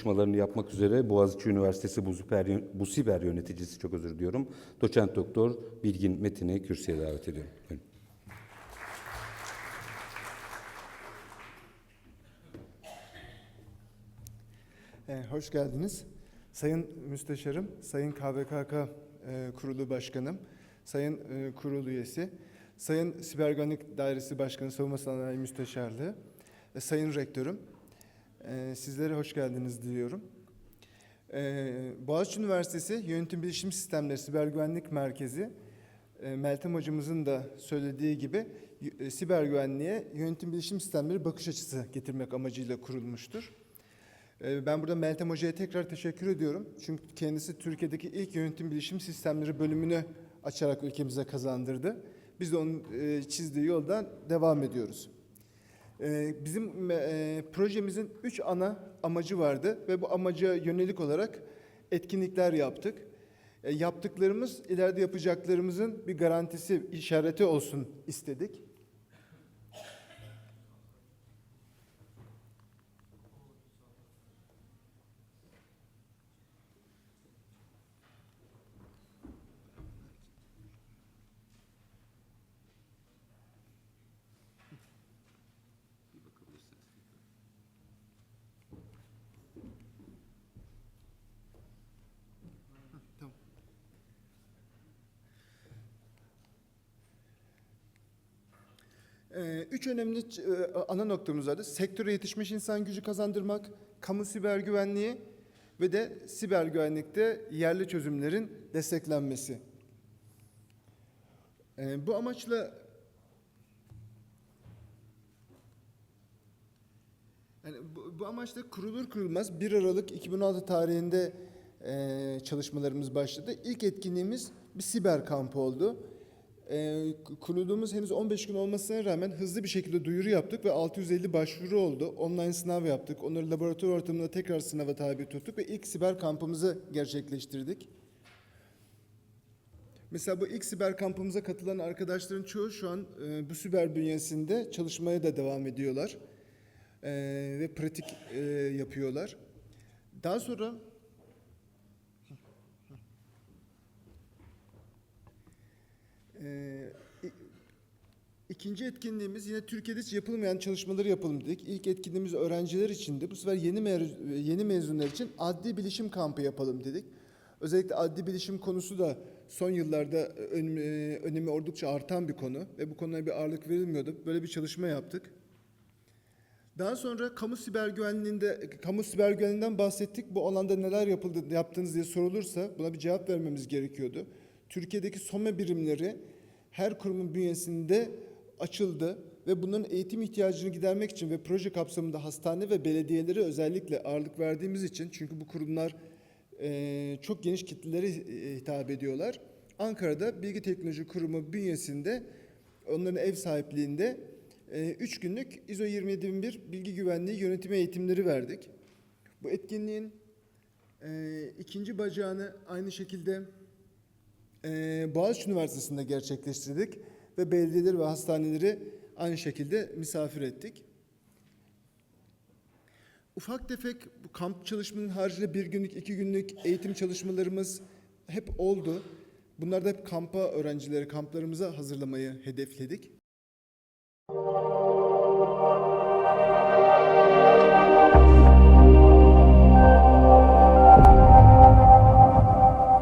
konuşmalarını yapmak üzere Boğaziçi Üniversitesi bu siber, bu siber yöneticisi çok özür diliyorum. Doçent Doktor Bilgin Metin'i kürsüye davet ediyorum. Buyurun. Ee, hoş geldiniz. Sayın Müsteşarım, Sayın KVKK e, Kurulu Başkanım, Sayın e, Kurul Üyesi, Sayın Siber Güvenlik Dairesi Başkanı Savunma Sanayi Müsteşarlığı, ve Sayın Rektörüm, e, sizlere hoş geldiniz diliyorum. E, Boğaziçi Üniversitesi Yönetim Bilişim Sistemleri Siber Güvenlik Merkezi, e, Meltem Hocamızın da söylediği gibi e, siber güvenliğe yönetim bilişim sistemleri bakış açısı getirmek amacıyla kurulmuştur. Ee, Ben burada Meltem Hoca'ya tekrar teşekkür ediyorum. Çünkü kendisi Türkiye'deki ilk yönetim bilişim sistemleri bölümünü açarak ülkemize kazandırdı. Biz de onun e, çizdiği yoldan devam ediyoruz. Ee, Bizim e, projemizin üç ana amacı vardı ve bu amaca yönelik olarak etkinlikler yaptık. E, Yaptıklarımız ileride yapacaklarımızın bir garantisi, işareti olsun istedik. Üç önemli e, ana noktamız vardı. Sektöre yetişmiş insan gücü kazandırmak, kamu siber güvenliği ve de siber güvenlikte yerli çözümlerin desteklenmesi. Ee, Bu amaçla yani bu, bu amaçla kurulur kurulmaz 1 Aralık 2016 tarihinde e, çalışmalarımız başladı. İlk etkinliğimiz bir siber kamp oldu. E, kurulduğumuz henüz 15 gün olmasına rağmen hızlı bir şekilde duyuru yaptık ve 650 başvuru oldu. Online sınav yaptık. Onları laboratuvar ortamında tekrar sınava tabi tuttuk ve ilk siber kampımızı gerçekleştirdik. Mesela bu ilk siber kampımıza katılan arkadaşların çoğu şu an e, bu siber bünyesinde çalışmaya da devam ediyorlar. E, ve pratik e, yapıyorlar. Daha sonra ikinci etkinliğimiz yine Türkiye'de hiç yapılmayan çalışmaları yapalım dedik. İlk etkinliğimiz öğrenciler içindi. Bu sefer yeni mez- yeni mezunlar için adli bilişim kampı yapalım dedik. Özellikle adli bilişim konusu da son yıllarda e, önemi oldukça artan bir konu ve bu konuya bir ağırlık verilmiyordu. Böyle bir çalışma yaptık. Daha sonra kamu siber güvenliğinde kamu siber güvenliğinden bahsettik. Bu alanda neler yapıldı yaptınız diye sorulursa buna bir cevap vermemiz gerekiyordu. Türkiye'deki SOME birimleri her kurumun bünyesinde açıldı ve bunların eğitim ihtiyacını gidermek için ve proje kapsamında hastane ve belediyelere özellikle ağırlık verdiğimiz için çünkü bu kurumlar eee, çok geniş kitlelere e, hitap ediyorlar. Ankara'da Bilgi Teknoloji Kurumu bünyesinde onların ev sahipliğinde 3 günlük ISO 27001 bilgi güvenliği yönetimi eğitimleri verdik. Bu etkinliğin e, ikinci bacağını aynı şekilde e, Boğaziçi Üniversitesi'nde gerçekleştirdik ve belediyeleri ve hastaneleri aynı şekilde misafir ettik. Ufak tefek bu kamp çalışmanın haricinde bir günlük, iki günlük eğitim çalışmalarımız hep oldu. Bunlar da hep kampa öğrencileri, kamplarımıza hazırlamayı hedefledik.